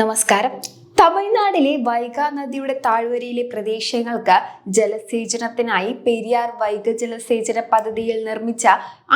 നമസ്കാരം. തമിഴ്നാട്ടിലെ വൈഗാ നദിയുടെ താഴ്വരയിലെ പ്രദേശങ്ങൾക്ക് ജലസേചനത്തിനായി പെരിയാർ വൈഗ ജലസേചന പദ്ധതിയിൽ നിർമ്മിച്ച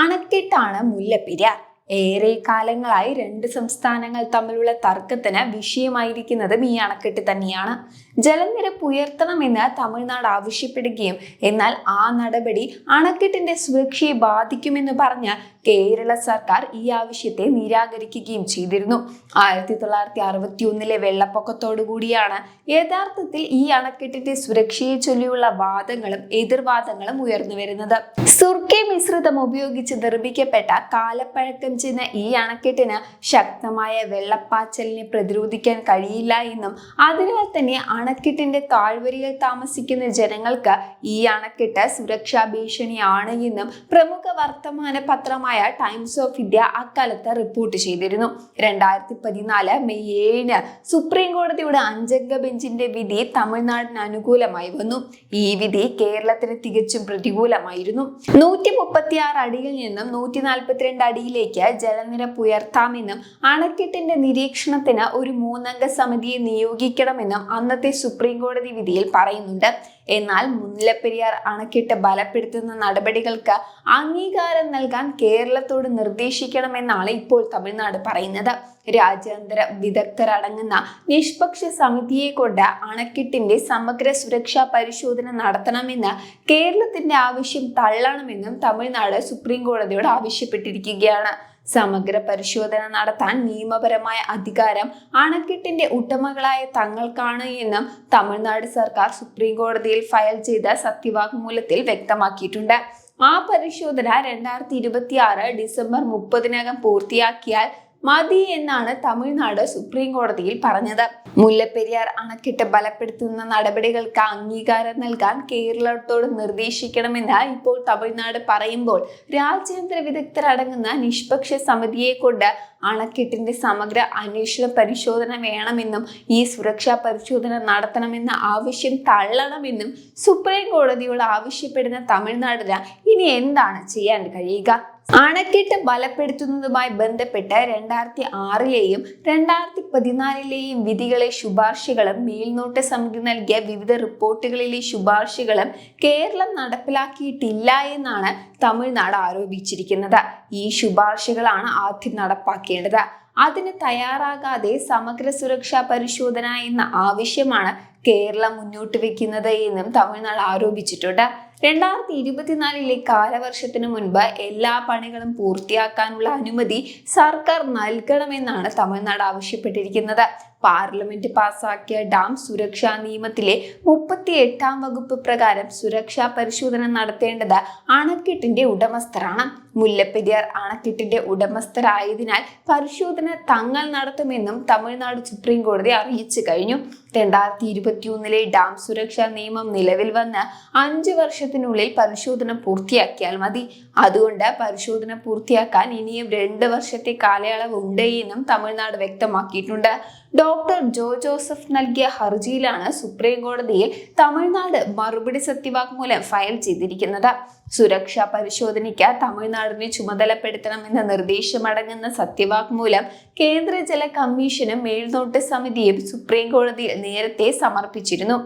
അണക്കെട്ടാണ് മുല്ലപ്പെരിയാർ. ഏറെ കാലങ്ങളായി രണ്ട് സംസ്ഥാനങ്ങൾ തമ്മിലുള്ള തർക്കത്തിന് വിഷയമായിരിക്കുന്നതും ഈ അണക്കെട്ട് തന്നെയാണ്. ജലനിരപ്പ് ഉയർത്തണമെന്ന് തമിഴ്നാട് ആവശ്യപ്പെടുകയും എന്നാൽ ആ നടപടി അണക്കെട്ടിന്റെ സുരക്ഷയെ ബാധിക്കുമെന്ന് പറഞ്ഞ് കേരള സർക്കാർ ഈ ആവശ്യത്തെ നിരാകരിക്കുകയും ചെയ്തിരുന്നു. ആയിരത്തി തൊള്ളായിരത്തി അറുപത്തി ഒന്നിലെ വെള്ളപ്പൊക്കത്തോടു കൂടിയാണ് യഥാർത്ഥത്തിൽ ഈ അണക്കെട്ടിന്റെ സുരക്ഷയെ ചൊല്ലിയുള്ള വാദങ്ങളും എതിർവാദങ്ങളും ഉയർന്നു വരുന്നത്. സുർക്കെ മിശ്രിതം ഉപയോഗിച്ച് നിർമ്മിക്കപ്പെട്ട കാലപ്പഴക്കം ചെന്ന ഈ അണക്കെട്ടിന് ശക്തമായ വെള്ളപ്പാച്ചലിനെ പ്രതിരോധിക്കാൻ കഴിയില്ല എന്നും അതിനാൽ തന്നെ അണക്കെട്ടിന്റെ താഴ്വരയിൽ താമസിക്കുന്ന ജനങ്ങൾക്ക് ഈ അണക്കെട്ട് സുരക്ഷാ ഭീഷണിയാണ് എന്നും പ്രമുഖ വർത്തമാന പത്രമായ ടൈംസ് ഓഫ് ഇന്ത്യ അക്കാലത്ത് റിപ്പോർട്ട് ചെയ്തിരുന്നു. രണ്ടായിരത്തി പതിനാല് മെയ് ഏഴിന് സുപ്രീം കോടതിയുടെ അഞ്ചംഗ ബെഞ്ചിന്റെ വിധി തമിഴ്നാടിന് അനുകൂലമായി വന്നു. ഈ വിധി കേരളത്തിന് തികച്ചും പ്രതികൂലമായിരുന്നു. നൂറ്റി മുപ്പത്തി ആറ് അടിയിൽ നിന്നും നൂറ്റി നാൽപ്പത്തിരണ്ട് അടിയിലേക്ക് ജലനിരപ്പ് ഉയർത്താമെന്നും അണക്കെട്ടിന്റെ നിരീക്ഷണത്തിന് ഒരു മൂന്നംഗ സമിതിയെ നിയോഗിക്കണമെന്നും അന്നത്തെ സുപ്രീം കോടതി വിധിയിൽ പറയുന്നുണ്ട്. എന്നാൽ മുല്ലപ്പെരിയാർ അണക്കെട്ട് ബലപ്പെടുത്തുന്ന നടപടികൾക്ക് അംഗീകാരം നൽകാൻ കേരളത്തോട് നിർദ്ദേശിക്കണമെന്നാണ് ഇപ്പോൾ തമിഴ്നാട് പറയുന്നത്. രാജ്യാന്തര വിദഗ്ധരടങ്ങുന്ന നിഷ്പക്ഷ സമിതിയെ കൊണ്ട് അണക്കെട്ടിന്റെ സമഗ്ര സുരക്ഷാ പരിശോധന നടത്തണമെന്ന് കേരളത്തിന്റെ ആവശ്യം തള്ളണമെന്നും തമിഴ്നാട് സുപ്രീം കോടതിയോട് ആവശ്യപ്പെട്ടിരിക്കുകയാണ്. സമഗ്ര പരിശോധന നടത്താൻ നിയമപരമായ അധികാരം അണക്കെട്ടിന്റെ ഉടമകളായ തങ്ങൾക്കാണ് എന്നും തമിഴ്നാട് സർക്കാർ സുപ്രീം കോടതിയിൽ ഫയൽ ചെയ്ത സത്യവാങ്മൂലത്തിൽ വ്യക്തമാക്കിയിട്ടുണ്ട്. ആ പരിശോധന രണ്ടായിരത്തി ഇരുപത്തി ആറ് ഡിസംബർ മുപ്പതിനകം പൂർത്തിയാക്കിയാൽ മതി എന്നാണ് തമിഴ്നാട് സുപ്രീം കോടതിയിൽ പറഞ്ഞത്. മുല്ലപ്പെരിയാർ അണക്കെട്ട് ബലപ്പെടുത്തുന്ന നടപടികൾക്ക് അംഗീകാരം നൽകാൻ കേരളത്തോട് നിർദ്ദേശിക്കണമെന്ന് ഇപ്പോൾ തമിഴ്നാട് പറയുമ്പോൾ രാജ്യാന്തര വിദഗ്ധരടങ്ങുന്ന നിഷ്പക്ഷ സമിതിയെ കൊണ്ട് അണക്കെട്ടിന്റെ സമഗ്ര അന്വേഷണ പരിശോധന വേണമെന്നും ഈ സുരക്ഷാ പരിശോധന നടത്തണമെന്ന ആവശ്യം തള്ളണമെന്നും സുപ്രീം കോടതിയോട് ആവശ്യപ്പെടുന്ന തമിഴ്നാടിന് ഇനി എന്താണ് ചെയ്യാൻ കഴിയുക? അണക്കെട്ട് ബലപ്പെടുത്തുന്നതുമായി ബന്ധപ്പെട്ട് രണ്ടായിരത്തി ആറിലെയും രണ്ടായിരത്തി പതിനാലിലെയും വിധികളെ ശുപാർശകളും മേൽനോട്ട സമിതി നൽകിയ വിവിധ റിപ്പോർട്ടുകളിലെ ശുപാർശകളും കേരളം നടപ്പിലാക്കിയിട്ടില്ല എന്നാണ് തമിഴ്നാട് ആരോപിച്ചിരിക്കുന്നത്. ഈ ശുപാർശകളാണ് ആദ്യം നടപ്പാക്കേണ്ടത്. അതിന് തയ്യാറാകാതെ സമഗ്ര സുരക്ഷാ പരിശോധന എന്ന ആവശ്യമാണ് കേരളം മുന്നോട്ട് വെക്കുന്നത് എന്നും തമിഴ്നാട് ആരോപിച്ചിട്ടുണ്ട്. രണ്ടായിരത്തി ഇരുപത്തിനാലിലെ കാലവർഷത്തിന് മുൻപ് എല്ലാ പണികളും പൂർത്തിയാക്കാനുള്ള അനുമതി സർക്കാർ നൽകണമെന്നാണ് തമിഴ്നാട് ആവശ്യപ്പെട്ടിരിക്കുന്നത്. പാർലമെന്റ് പാസാക്കിയ ഡാം സുരക്ഷാ നിയമത്തിലെ മുപ്പത്തി എട്ടാം വകുപ്പ് പ്രകാരം സുരക്ഷാ പരിശോധന നടത്തേണ്ടത് അണക്കെട്ടിന്റെ ഉടമസ്ഥരാണ്. മുല്ലപ്പെരിയാർ അണക്കെട്ടിന്റെ ഉടമസ്ഥരായതിനാൽ പരിശോധന തങ്ങൾ നടത്തുമെന്നും തമിഴ്നാട് സുപ്രീം കോടതി അറിയിച്ചു കഴിഞ്ഞു. രണ്ടായിരത്തി ഇരുപത്തിയൊന്നിലെ ഡാം സുരക്ഷാ നിയമം നിലവിൽ വന്ന് അഞ്ചു വർഷത്തിനുള്ളിൽ പരിശോധന പൂർത്തിയാക്കിയാൽ മതി. അതുകൊണ്ട് പരിശോധന പൂർത്തിയാക്കാൻ ഇനിയും രണ്ട് വർഷത്തെ കാലയളവ് ഉണ്ട് എന്നും തമിഴ്നാട് വ്യക്തമാക്കിയിട്ടുണ്ട്. ഡോക്ടർ ജോ ജോസഫ് നൽകിയ ഹർജിയിലാണ് സുപ്രീം കോടതിയിൽ തമിഴ്നാട് മറുപടി സത്യവാങ്മൂലം ഫയൽ ചെയ്തിരിക്കുന്നത്. സുരക്ഷാ പരിശോധനയ്ക്ക് തമിഴ്നാടിനെ ചുമതലപ്പെടുത്തണമെന്ന നിർദ്ദേശമടങ്ങുന്ന സത്യവാങ്മൂലം കേന്ദ്ര ജല കമ്മീഷനും മേൽനോട്ട സമിതിയും സുപ്രീം കോടതിയിൽ നേരത്തെ സമർപ്പിച്ചിരുന്നു.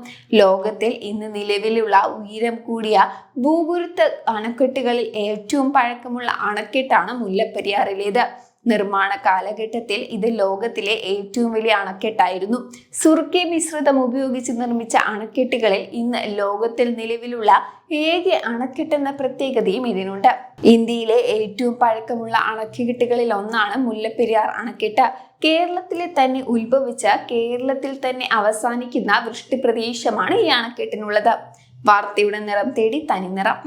ലോകത്തിൽ ഇന്ന് നിലവിലുള്ള ഉയരം കൂടിയ ഭൂഗുരുത്ത അണക്കെട്ടുകളിൽ ഏറ്റവും പഴക്കമുള്ള അണക്കെട്ടാണ് മുല്ലപ്പെരിയാറിലേത്. നിർമ്മാണ കാലഘട്ടത്തിൽ ഇത് ലോകത്തിലെ ഏറ്റവും വലിയ അണക്കെട്ടായിരുന്നു. സുർക്കി മിശ്രിതം ഉപയോഗിച്ച് നിർമ്മിച്ച അണക്കെട്ടുകളിൽ ഇന്ന് ലോകത്തിൽ നിലവിലുള്ള ഏക അണക്കെട്ടെന്ന പ്രത്യേകതയും ഇതിനുണ്ട്. ഇന്ത്യയിലെ ഏറ്റവും പഴക്കമുള്ള അണക്കെട്ടുകളിൽ ഒന്നാണ് മുല്ലപ്പെരിയാർ അണക്കെട്ട്. കേരളത്തിലെ തന്നെ ഉത്ഭവിച്ച കേരളത്തിൽ തന്നെ അവസാനിക്കുന്ന വൃഷ്ടി പ്രദേശമാണ് ഈ അണക്കെട്ടിനുള്ളത്. വാർത്തയുടെ നിറം തേടി തനിനിറം